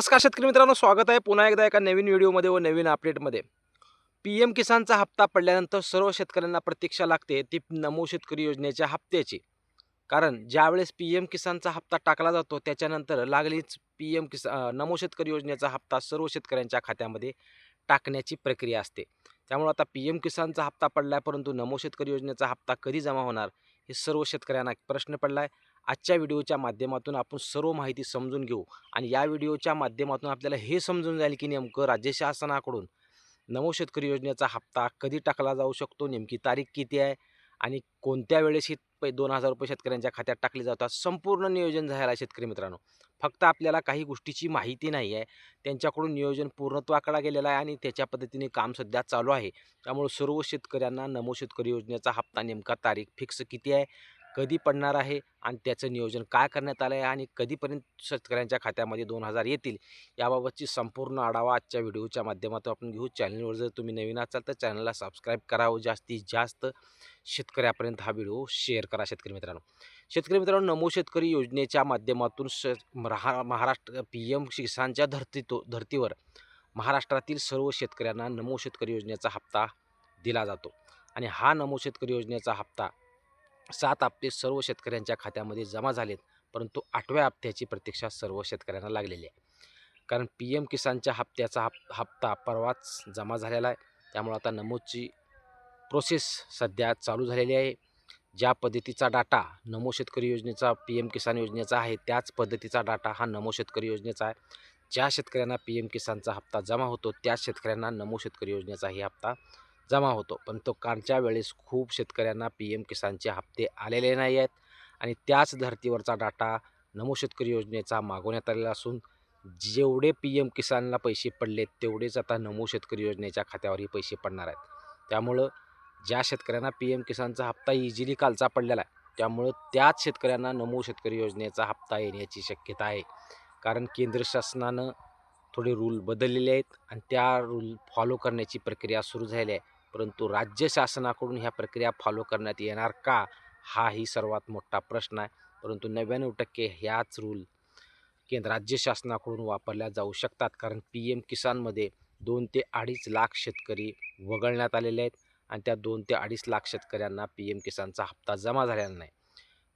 नमस्कार शेतकरी मित्रांनो स्वागत आहे पुन्हा एकदा एका नवीन व्हिडिओमध्ये व नवीन अपडेटमध्ये. पी एम किसानचा हप्ता पडल्यानंतर सर्व शेतकऱ्यांना प्रतीक्षा लागते ती नमो शेतकरी योजनेच्या हप्त्याची. कारण ज्यावेळेस पी एम किसानचा हप्ता टाकला जातो त्याच्यानंतर लागलीच पी एम किसा नमो शेतकरी योजनेचा हप्ता सर्व शेतकऱ्यांच्या खात्यामध्ये टाकण्याची प्रक्रिया असते. त्यामुळे आता पी एम किसानचा हप्ता पडला आहे परंतु नमो शेतकरी योजनेचा हप्ता कधी जमा होणार हे सर्व शेतकऱ्यांना प्रश्न पडला आहे आजच्या व्हिडिओच्या माध्यमातून आपण सर्व माहिती समजून घेऊ आणि या व्हिडिओच्या माध्यमातून आपल्याला हे समजून जाईल की नेमकं राज्य शासनाकडून नमो शेतकरी योजनेचा हप्ता कधी टाकला जाऊ शकतो नेमकी तारीख किती आहे आणि कोणत्या वेळेस ही पै दोन हजार रुपये शेतकऱ्यांच्या खात्यात टाकले जातात संपूर्ण नियोजन झालं आहे शेतकरी मित्रांनो. फक्त आपल्याला काही गोष्टीची माहिती नाही आहे त्यांच्याकडून नियोजन पूर्णत्वाकडा गेलेला आहे आणि त्याच्या पद्धतीने काम सध्या चालू आहे. त्यामुळे सर्व शेतकऱ्यांना नमो शेतकरी योजनेचा हप्ता नेमका तारीख फिक्स किती आहे कधी पडणार आहे आणि त्याचं नियोजन काय करण्यात आलं आहे आणि कधीपर्यंत शेतकऱ्यांच्या खात्यामध्ये दोन हजार येतील याबाबतची संपूर्ण आढावा आजच्या व्हिडिओच्या माध्यमातून आपण घेऊ. चॅनलवर जर तुम्ही नवीन असाल तर चॅनलला सबस्क्राईब करावं जास्तीत जास्त शेतकऱ्यापर्यंत हा व्हिडिओ शेअर करा शेतकरी मित्रांनो. शेतकरी मित्रांनो नमो शेतकरी योजनेच्या माध्यमातून श महा महाराष्ट्र पी एम किसानच्या धर्तीतो धर्तीवर महाराष्ट्रातील सर्व शेतकऱ्यांना नमो शेतकरी योजनेचा हप्ता दिला जातो. आणि हा नमो शेतकरी योजनेचा हप्ता सात हप्ते सर्व शेतकऱ्यांच्या खात्यामध्ये जमा झालेत परंतु आठव्या हप्त्याची प्रतीक्षा सर्व शेतकऱ्यांना लागलेली आहे. कारण पी एम किसानच्या हप्त्याचा हप हप्ता परवाच जमा झालेला आहे. त्यामुळे आता नमोची प्रोसेस सध्या चालू झालेली आहे. ज्या पद्धतीचा डाटा नमो शेतकरी योजनेचा पी एम किसान योजनेचा आहे त्याच पद्धतीचा डाटा हा नमो शेतकरी योजनेचा आहे. ज्या शेतकऱ्यांना पी एम किसानचा हप्ता जमा होतो त्याच शेतकऱ्यांना नमो शेतकरी योजनेचाही हप्ता जमा होतो. पण तो कालच्या वेळेस खूप शेतकऱ्यांना पी एम किसानचे हप्ते आलेले नाही आहेत आणि त्याच धर्तीवरचा डाटा नमो शेतकरी योजनेचा मागवण्यात आलेला असून जेवढे पी एम किसानला पैसे पडले तेवढेच आता नमो शेतकरी योजनेच्या खात्यावरही पैसे पडणार आहेत. त्यामुळं ज्या शेतकऱ्यांना पी एम किसानचा हप्ता इझिली कालचा पडलेला आहे त्यामुळं त्याच शेतकऱ्यांना नमो शेतकरी योजनेचा हप्ता येण्याची शक्यता आहे. कारण केंद्र शासनानं थोडे रूल बदललेले आहेत आणि त्या रूल फॉलो करण्याची प्रक्रिया सुरू झाली आहे. परंतु राज्य शासनाकडून ह्या प्रक्रिया फॉलो करण्यात येणार का? हाही सर्वात मोठा प्रश्न आहे. परंतु नव्याण्णव टक्के ह्याच रूल केंद्र राज्य शासनाकडून वापरल्या जाऊ शकतात. कारण पी एम किसानमध्ये दोन ते अडीच लाख शेतकरी वगळण्यात आलेले आहेत आणि त्या दोन ते अडीच लाख शेतकऱ्यांना पी एम किसानचा हप्ता जमा झालेला नाही.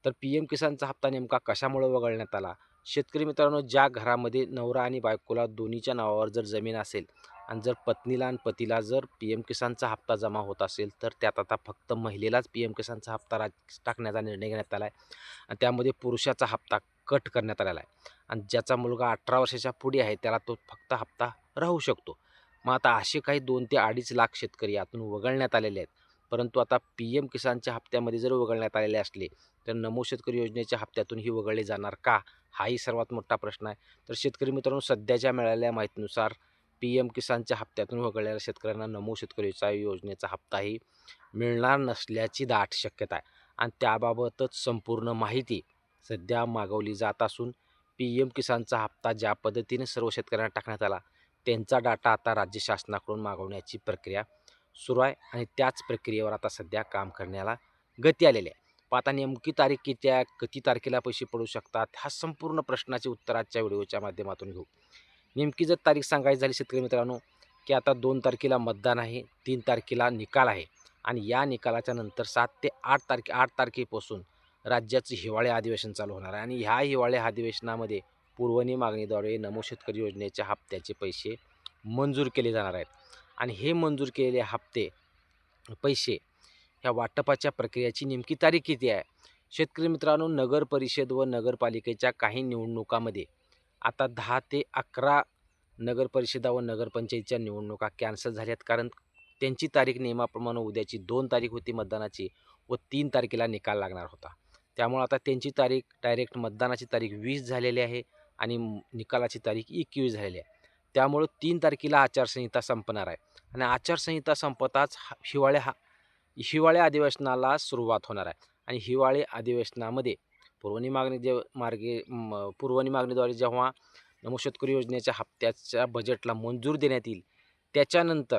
तर पी एम किसानचा हप्ता नेमका कशामुळे वगळण्यात आला? शेतकरी मित्रांनो ज्या घरामध्ये नवरा आणि बायकोला दोन्हीच्या नावावर जर जमीन असेल आणि जर पत्नीला आणि पतीला जर पी एम किसानचा हप्ता जमा होत असेल तर त्यात आता फक्त महिलेलाच पी एम किसानचा हप्ता रा टाकण्याचा निर्णय घेण्यात आला आहे आणि त्यामध्ये पुरुषाचा हप्ता कट करण्यात आलेला आहे. आणि ज्याचा मुलगा अठरा वर्षाच्या पुढे आहे त्याला तो फक्त हप्ता राहू शकतो. मग आता असे काही दोन ते अडीच लाख शेतकरी यातून वगळण्यात आलेले आहेत. परंतु आता पी एम किसानच्या हप्त्यामध्ये जर वगळण्यात आलेले असले तर नमो शेतकरी योजनेच्या हप्त्यातूनही वगळले जाणार का? हाही सर्वात मोठा प्रश्न आहे. तर शेतकरी मित्रांनो सध्याच्या मिळालेल्या माहितीनुसार पी एम किसानच्या हप्त्यातून वगळलेल्या शेतकऱ्यांना नमो शेतकरीचा योजनेचा हप्ताही मिळणार नसल्याची दाट शक्यता आहे. आणि त्याबाबतच संपूर्ण माहिती सध्या मागवली जात असून पी एम किसानचा हप्ता ज्या पद्धतीने सर्व शेतकऱ्यांना टाकण्यात आला त्यांचा डाटा आता राज्य शासनाकडून मागवण्याची प्रक्रिया सुरू आहे आणि त्याच प्रक्रियेवर आता सध्या काम करण्याला गती आलेली आहे. पण आता नेमकी तारीख किती आहे किती तारखेला पैसे पडू शकतात ह्या संपूर्ण प्रश्नाचे उत्तर आजच्या व्हिडिओच्या माध्यमातून घेऊ. नेमकी जर तारीख सांगायची झाली शेतकरी मित्रांनो की आता दोन तारखेला मतदान आहे तीन तारखेला निकाल आहे. आणि या निकालाच्या नंतर सात ते आठ तारखे आठ तारखेपासून राज्याचं हिवाळे अधिवेशन चालू होणार आहे. आणि ह्या हिवाळे अधिवेशनामध्ये पूर्वनी मागणीद्वारे नमो शेतकरी योजनेच्या हप्त्याचे पैसे मंजूर केले जाणार आहेत. आणि हे मंजूर केलेले हप्ते पैसे ह्या वाटपाच्या प्रक्रियेची नेमकी तारीख किती आहे? शेतकरी मित्रांनो नगर परिषद व नगरपालिकेच्या काही निवडणुकामध्ये आता दहा ते अकरा नगरपरिषदा व नगरपंचायतीच्या निवडणुका कॅन्सल झाल्यात. कारण त्यांची तारीख नियमाप्रमाणे उद्याची दोन तारीख होती मतदानाची व तीन तारखेला निकाल लागणार होता. त्यामुळे आता त्यांची तारीख डायरेक्ट मतदानाची तारीख वीस झालेली आहे आणि निकालाची तारीख एकवीस झालेली आहे. त्यामुळं तीन तारखेला आचारसंहिता संपणार आहे. आणि आचारसंहिता संपताच हा- हिवाळ्या हा हिवाळ्या अधिवेशनाला सुरुवात होणार आहे. आणि हिवाळी अधिवेशनामध्ये पुरवणी मागणी जे मार्गे म- पुरवणी मागणीद्वारे जेव्हा नमो शेतकरी योजनेच्या हप्त्याच्या बजेटला मंजूर देण्यात येईल त्याच्यानंतर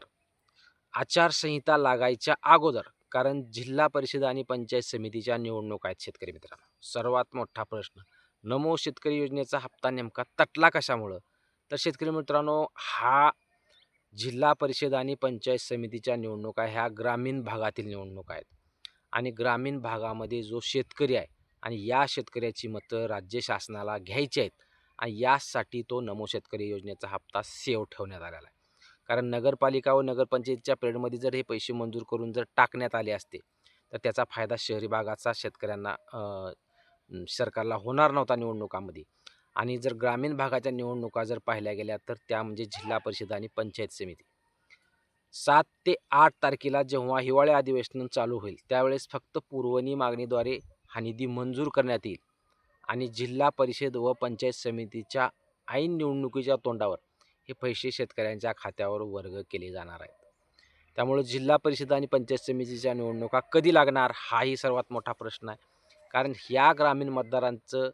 आचारसंहिता लागायच्या अगोदर कारण जिल्हा परिषद आणि पंचायत समितीच्या निवडणूक आहेत शेतकरी मित्रांनो. सर्वात मोठा प्रश्न नमो शेतकरी योजनेचा हप्ता नेमका तटला कशामुळं? तर शेतकरी मित्रांनो हा जिल्हा परिषद आणि पंचायत समितीच्या निवडणुका ह्या ग्रामीण भागातील निवडणुका आहेत. आणि ग्रामीण भागामध्ये जो शेतकरी आहे आणि या शेतकऱ्याची मतं राज्य शासनाला घ्यायची आहेत आणि यासाठी तो नमो शेतकरी योजनेचा हप्ता सेव ठेवण्यात आलेला आहे. कारण नगरपालिका व नगरपंचायतीच्या पिरियडमध्ये जर हे पैसे मंजूर करून जर टाकण्यात आले असते तर त्याचा फायदा शहरी भागाचा शेतकऱ्यांना सरकारला होणार नव्हता निवडणुकामध्ये. आणि जर ग्रामीण भागाच्या निवडणुका जर पाहिल्या गेल्या तर त्या म्हणजे जिल्हा परिषद आणि पंचायत समिती. सात ते आठ तारखेला जेव्हा हिवाळी अधिवेशन चालू होईल त्यावेळेस फक्त पुरवणी मागणीद्वारे हा निधी मंजूर करण्यात येईल. आणि जिल्हा परिषद व पंचायत समितीच्या ऐन निवडणुकीच्या तोंडावर हे पैसे शेतकऱ्यांच्या खात्यावर वर्ग केले जाणार आहेत. त्यामुळे जिल्हा परिषद आणि पंचायत समितीच्या निवडणुका कधी लागणार हाही सर्वात मोठा प्रश्न आहे. कारण ह्या ग्रामीण मतदारांचं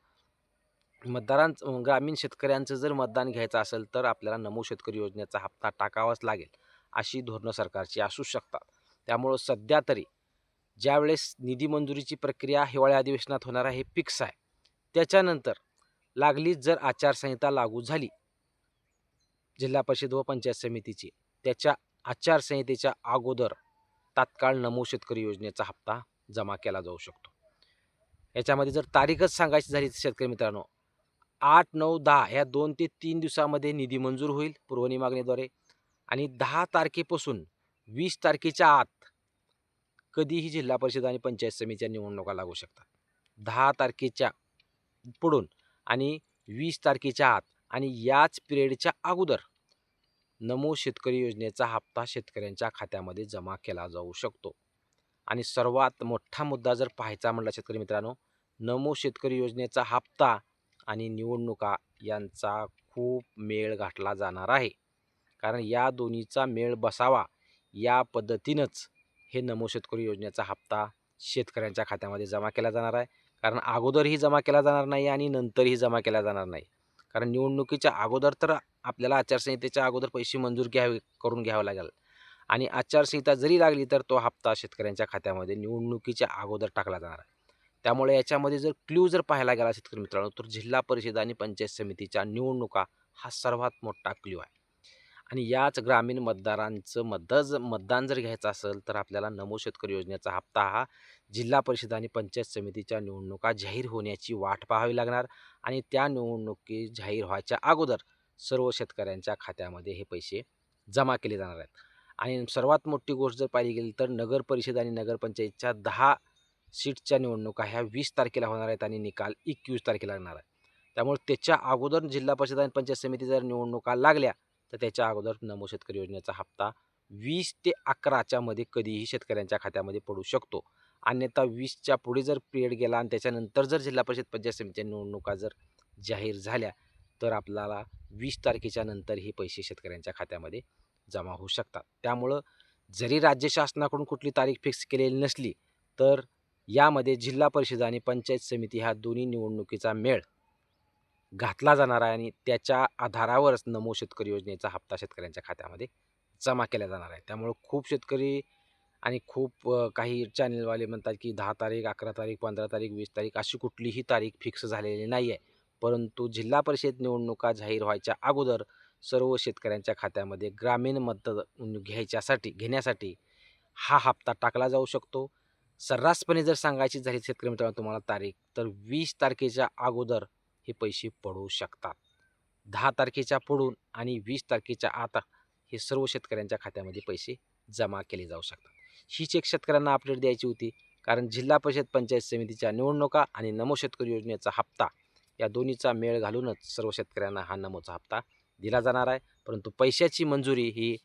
मतदारांचं ग्रामीण शेतकऱ्यांचं जर मतदान घ्यायचं असेल तर आपल्याला नमो शेतकरी योजनेचा हप्ता टाकावाच लागेल अशी धोरणं सरकारची असू शकतात. त्यामुळं सध्या तरी ज्यावेळेस निधी मंजुरीची प्रक्रिया हिवाळी अधिवेशनात होणार आहे हे फिक्स आहे. त्याच्यानंतर लागलीच जर आचारसंहिता लागू झाली जिल्हा परिषद व पंचायत समितीची त्याच्या आचारसंहितेच्या अगोदर तात्काळ नमो शेतकरी योजनेचा हप्ता जमा केला जाऊ शकतो. याच्यामध्ये जर तारीखच सांगायची झाली शेतकरी मित्रांनो आठ नऊ दहा ह्या दोन ते तीन दिवसामध्ये निधी मंजूर होईल पुरवणी मागणीद्वारे आणि दहा तारखेपासून वीस तारखेच्या आत कधीही जिल्हा परिषद आणि पंचायत समितीच्या निवडणुका लागू शकतात. दहा तारखेच्या पुढून आणि वीस तारखेच्या आत आणि याच पिरियडच्या अगोदर नमो शेतकरी योजनेचा हप्ता शेतकऱ्यांच्या खात्यामध्ये जमा केला जाऊ शकतो. आणि सर्वात मोठा मुद्दा जर पाहायचा म्हटला शेतकरी मित्रांनो नमो शेतकरी योजनेचा हप्ता आणि निवडणुका यांचा खूप मेळ गाठला जाणार आहे. कारण या दोन्हीचा मेळ बसावा या पद्धतीनंच हे नमो शेतकरी योजनेचा हप्ता शेतकऱ्यांच्या खात्यामध्ये जमा केला जाणार आहे. कारण अगोदरही जमा केला जाणार नाही आणि नंतरही जमा केला जाणार नाही. कारण निवडणुकीच्या अगोदर तर आपल्याला आचारसंहितेच्या अगोदर पैसे मंजूर घ्यावे करून घ्यावं लागेल. आणि आचारसंहिता जरी लागली तर तो हप्ता शेतकऱ्यांच्या खात्यामध्ये निवडणुकीच्या अगोदर टाकला जाणार आहे. त्यामुळे याच्यामध्ये जर क्ल्यू जर पाहायला गेला शेतकरी मित्रांनो तर जिल्हा परिषद आणि पंचायत समितीच्या निवडणुका हा सर्वात मोठा क्ल्यू आहे. आणि याच ग्रामीण मतदारांचं मतदार मतदान जर घ्यायचं असेल तर आपल्याला नमो शेतकरी योजनेचा हप्ता हा जिल्हा परिषद आणि पंचायत समितीच्या निवडणुका जाहीर होण्याची वाट पाहावी लागणार आणि त्या निवडणुकी जाहीर व्हायच्या अगोदर सर्व शेतकऱ्यांच्या खात्यामध्ये हे पैसे जमा केले जाणार आहेत. आणि सर्वात मोठी गोष्ट जर पाहिली गेली तर नगर परिषद आणि नगरपंचायतच्या दहा सीटच्या निवडणुका ह्या वीस तारखेला होणार आहेत आणि निकाल एकवीस तारखेला लागणार आहे त्यामुळे त्याच्या अगोदर जिल्हा परिषद आणि पंचायत समिती जर निवडणुका लागल्या तर त्याच्या अगोदर नमो शेतकरी योजनेचा हप्ता वीस ते अकराच्या मध्ये कधीही शेतकऱ्यांच्या खात्यामध्ये पडू शकतो. अन्यथा वीसच्या पुढे जर पिरियड गेला आणि त्याच्यानंतर जर जिल्हा परिषद पंचायत समितीच्या निवडणुका जर जाहीर झाल्या तर आपल्याला वीस तारखेच्या नंतर हे पैसे शेतकऱ्यांच्या खात्यामध्ये जमा होऊ शकतात. त्यामुळं जरी राज्य शासनाकडून कुठली तारीख फिक्स केलेली नसली तर यामध्ये जिल्हा परिषद आणि पंचायत समिती ह्या दोन्ही निवडणुकीचा मेळ घातला जाणार आहे आणि त्याच्या आधारावरच नमो शेतकरी योजनेचा हप्ता शेतकऱ्यांच्या खात्यामध्ये जमा केला जाणार आहे. त्यामुळं खूप शेतकरी आणि खूप काही चॅनलवाले म्हणतात की दहा तारीख अकरा तारीख पंधरा तारीख वीस तारीख अशी कुठलीही तारीख फिक्स झालेली नाही आहे परंतु जिल्हा परिषद निवडणुका जाहीर व्हायच्या अगोदर सर्व शेतकऱ्यांच्या खात्यामध्ये ग्रामीण मतदान घ्यायच्यासाठी घेण्यासाठी हा हप्ता टाकला जाऊ शकतो. सर्रासपणे जर सांगायची झाली शेतकरी मित्रांनो तुम्हाला तारीख तर वीस तारखेच्या अगोदर हे पैसे पडू शकतात? दहा तारखेच्या पुढून आणि वीस तारखेच्या आता हे सर्व शेतकऱ्यांच्या खात्यामध्ये पैसे जमा केले जाऊ शकतात. हीच एक शेतकऱ्यांना अपडेट द्यायची होती. कारण जिल्हा परिषद पंचायत समितीच्या निवडणुका आणि नमो शेतकरी योजनेचा हप्ता या दोन्हीचा मेळ घालूनच सर्व शेतकऱ्यांना हा नमोचा हप्ता दिला जाणार आहे. परंतु पैशाची मंजुरी ही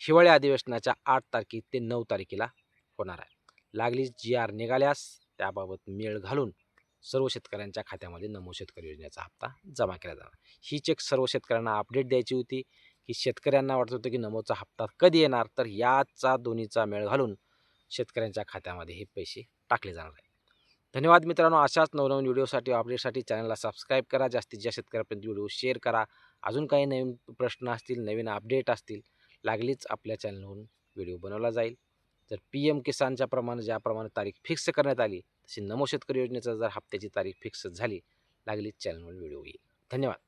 हिवाळी अधिवेशनाच्या आठ तारखे ते नऊ तारखेला होणार आहे. लागलीच जी आर निघाल्यास त्याबाबत मेळ घालून सर्व शेतकऱ्यांच्या खात्यामध्ये नमो शेतकरी योजनेचा हप्ता जमा केला जाणार. ही चेक सर्व शेतकऱ्यांना अपडेट द्यायची होती की शेतकऱ्यांना वाटत होतं की नमोचा हप्ता कधी येणार? तर याचा दोन्हीचा मेळ घालून शेतकऱ्यांच्या खात्यामध्ये हे पैसे टाकले जाणार आहेत. धन्यवाद मित्रांनो. अशाच नवनवीन व्हिडिओसाठी अपडेटसाठी चॅनलला सबस्क्राईब करा. जास्तीत जास्त शेतकऱ्यापर्यंत व्हिडिओ शेअर करा. अजून काही नवीन प्रश्न असतील नवीन अपडेट असतील लागलीच आपल्या चॅनलवरून व्हिडिओ बनवला जाईल. जर पी एम किसानच्या प्रमाणे ज्याप्रमाणे तारीख फिक्स करण्यात आली तशी नमो शेतकरी योजनेचा जर हप्त्याची तारीख फिक्स झाली लागली चॅनलवर व्हिडिओ येईल. धन्यवाद.